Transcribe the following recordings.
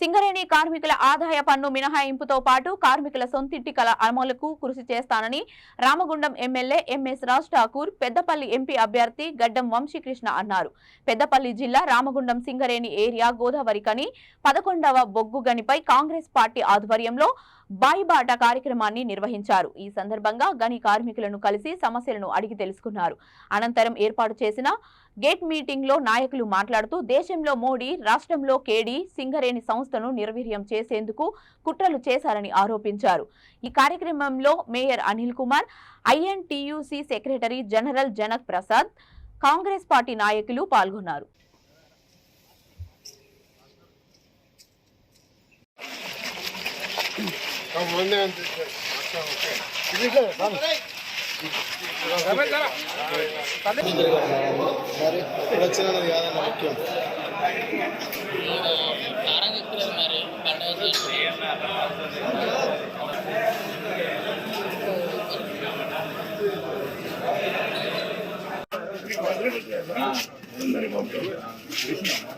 సింగరేణి కార్మికుల ఆదాయ పన్ను మినహాయింపుతో పాటు కార్మికుల సొంతింటి కల అమలుకు కృషి చేస్తానని Ramagundam MLA MS Raj Thakur Peddapalli MP అభ్యర్థి గడ్డం వంశీకృష్ణ అన్నారు. పెద్దపల్లి జిల్లా రామగుండం సింగరేణి ఏరియా గోదావరి కని పదకొండవ బొగ్గు గనిపై కాంగ్రెస్ పార్టీ ఆధ్వర్యంలో బాయిబాట కార్యక్రమాన్ని నిర్వహించారు. ఈ సందర్భంగా గని కార్మికులను కలిసి సమస్యలను అడిగి తెలుసుకున్నారు. అనంతరం ఏర్పాటు చేసిన గేట్ మీటింగ్లో నాయకులు మాట్లాడుతూ దేశంలో మోడీ రాష్ట్రంలో కేడీ సింగరేణి సంస్థను నిర్వీర్యం చేసేందుకు కుట్రలు చేశారని ఆరోపించారు. ఈ కార్యక్రమంలో mayor Anil Kumar INTUC secretary general Janak Prasad Congress party నాయకులు పాల్గొన్నారు. మొన్నే అంతే మరి ఇప్పుడు వచ్చినది కాదన్న ముఖ్యం కారం ఎక్కులేదు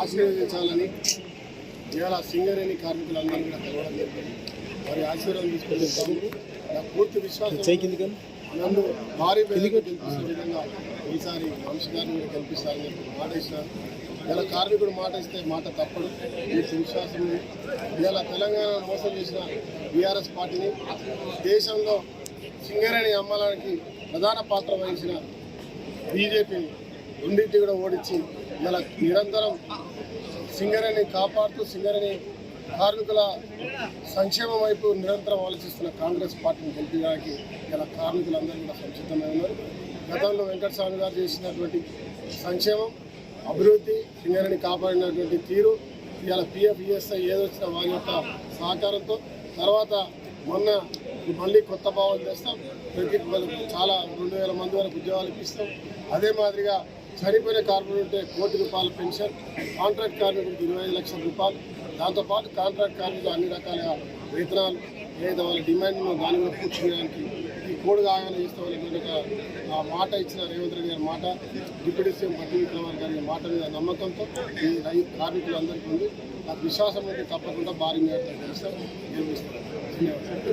ఆశీర్వదించాలని ఇవాళ సింగరేణి కార్మికులందరూ కూడా కలవడం జరిగింది. వారి ఆశీర్వాదం తీసుకునే నాకు పూర్తి విశ్వాసం నన్ను భారీ గెలిపించే విధంగా ఈసారి వంశీ గారిని కూడా గెలిపిస్తారని చెప్పి మాట ఇచ్చినారు ఇలా కార్మికుడు మాట ఇస్తే మాట తప్పడు. మీకు విశ్వాసం ఉంది. ఇవాళ తెలంగాణ మోసం చేసిన బీఆర్ఎస్ పార్టీని దేశంలో సింగరేణి అమ్మడానికి ప్రధాన పాత్ర వహించిన బీజేపీని రెండింటి కూడా ఓడించి ఇలా నిరంతరం సింగరేణి కాపాడుతూ సింగరేణి కార్మికుల సంక్షేమం వైపు నిరంతరం ఆలోచిస్తున్న కాంగ్రెస్ పార్టీని గెలిపించడానికి ఇలా కార్మికులందరూ కూడా సంసిద్ధమై ఉన్నారు. గతంలో వెంకటస్వామి గారు చేసినటువంటి సంక్షేమం అభివృద్ధి సింగరణి కాపాడినటువంటి తీరు ఇవాళ పిఎఫ్ ఈఎస్ఐ ఏదొచ్చిన వారి యొక్క సహకారంతో తర్వాత మొన్న మళ్ళీ కొత్త భావాలు చేస్తాం ప్రతి చాలా రెండు వేల మంది వరకు ఉద్యోగాలు ఇప్పిస్తాం. అదే మాదిరిగా చనిపోయిన కార్మికులు ఉంటే కోటి రూపాయల పెన్షన్ కాంట్రాక్ట్ కార్మికులకు ఇరవై లక్షల రూపాయలు దాంతోపాటు కాంట్రాక్ట్ కార్మికులు అన్ని రకాల వేతనాలు లేదా వాళ్ళ డిమాండ్ దాని మీద పూర్తి చేయడానికి ఈ కోడ్ కాగానే ఇస్తే వాళ్ళకి ఆ మాట ఇచ్చిన రేవంత్ రెడ్డి గారి మాట డిప్యూటీ సీఎం పట్టి విక్రమార్ గారి మాట మీద నమ్మకంతో ఈ రైతు కార్మికులందరికీ ఉంది. నాకు విశ్వాసం అయితే తప్పకుండా భారీ మేరతో గెలుస్తాం. గెలిపిస్తాం. ధన్యవాదాలు.